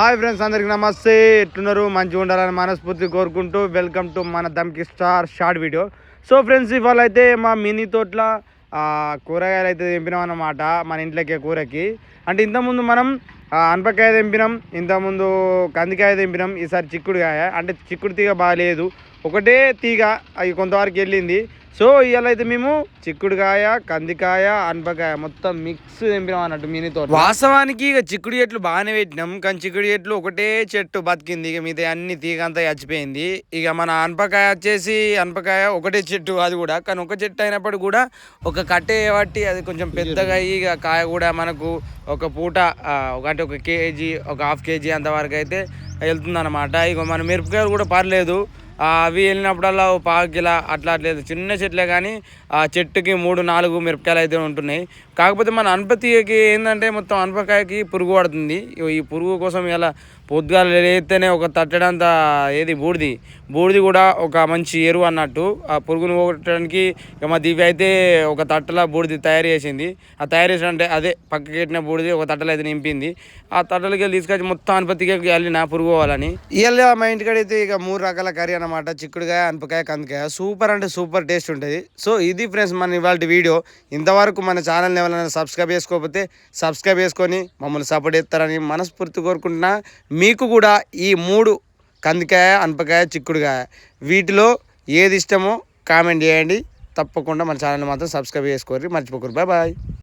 Hi friends అందరికి నమస్తే. ఎట్లున్నారు? మంచిగా ఉండాలని మనస్ఫూర్తి కోరుకుంటూ వెల్కమ్ టు మన Dhamki star short video. So friends ఇవాళ అయితే మా మినీ తోట్ల కూరగాయలు అయితే తెంపినాం అన్నమాట మన ఇంట్లోకి కూరకి. అంటే ఇంతకుముందు మనం అనపకాయ తెంపినాం ఇంతకుముందు కందికాయ తెంపినాం ఈసారి చిక్కుడుకాయ. అంటే చిక్కుడు తీగ బాగాలేదు. ఒకటే తీగ అవి కొంతవరకు వెళ్ళింది. సో ఇవాళ అయితే మేము చిక్కుడుకాయ కందికాయ అనపకాయ మొత్తం మిక్స్ తెంపినాం అన్నట్టు మినీ వాస్తవానికి ఇక చిక్కుడు చెట్లు బాగానే పెట్టినాం కానీ చిక్కుడు చెట్లు ఒకటే చెట్టు బతికింది. ఇక మీద అన్ని తీగ అంతా చచ్చిపోయింది. ఇక మన అనపకాయ వచ్చేసి అనపకాయ ఒకటే చెట్టు అది కూడా. కానీ ఒక చెట్టు అయినప్పుడు కూడా ఒక కట్టే బట్టి అది కొంచెం పెద్దగా అయ్యి ఇక కాయ కూడా మనకు ఒక పూట ఒక అంటే ఒక కేజీ ఒక హాఫ్ కేజీ అంతవరకు అయితే వెళ్తుంది అనమాట ఇక మన మిరపకాయలు కూడా పర్లేదు. అవి వెళ్ళినప్పుడల్లా ఓ పావు అట్లా అట్లేదు చిన్న చెట్లే కానీ ఆ చెట్టుకి మూడు నాలుగు మిరపకాయలు అయితే ఉంటున్నాయి. కాకపోతే మన అనపతికి ఏంటంటే మొత్తం అనపకాయకి పురుగు పడుతుంది. ఈ పురుగు కోసం ఇలా పొద్దుగాల లేస్తేనే ఒక తట్టడంత ఏది బూడిది. బూడిది కూడా ఒక మంచి ఎరువు అన్నట్టు. ఆ పురుగును పోగొట్టడానికి ఇక మా దివ్య అయితే ఒక తట్టల బూడిది తయారు చేసింది. ఆ తయారు చేసిన అంటే అదే పక్కకి పెట్టిన బూడిది ఒక తట్టలో అయితే నింపింది. ఆ తట్టలకి తీసుకొచ్చి మొత్తం అనపతికి వెళ్ళిన పురుగు పోవాలని. ఇవాళ మా ఇంటికాడైతే ఇక మూడు రకాల కర్రీ అనమాట చిక్కుడుకాయ అనపకాయ కందికాయ. సూపర్ అంటే సూపర్ టేస్ట్ ఉంటుంది. సో ఇది ఫ్రెండ్స్ మన ఇవాళ వీడియో ఇంతవరకు మన ఛానల్ని ఎవరైనా సబ్స్క్రైబ్ చేసుకోకపోతే సబ్స్క్రైబ్ చేసుకొని మమ్మల్ని సపోర్ట్ చేస్తారని మనస్ఫూర్తి కోరుకుంటున్నా. మీకు కూడా ఈ మూడు కందికాయ అనపకాయ చిక్కుడుకాయ వీటిలో ఏది ఇష్టమో కామెంట్ చేయండి. తప్పకుండా మన ఛానల్ మాత్రం సబ్స్క్రైబ్ చేసుకోరు మర్చిపోకరు బాయ్ బాయ్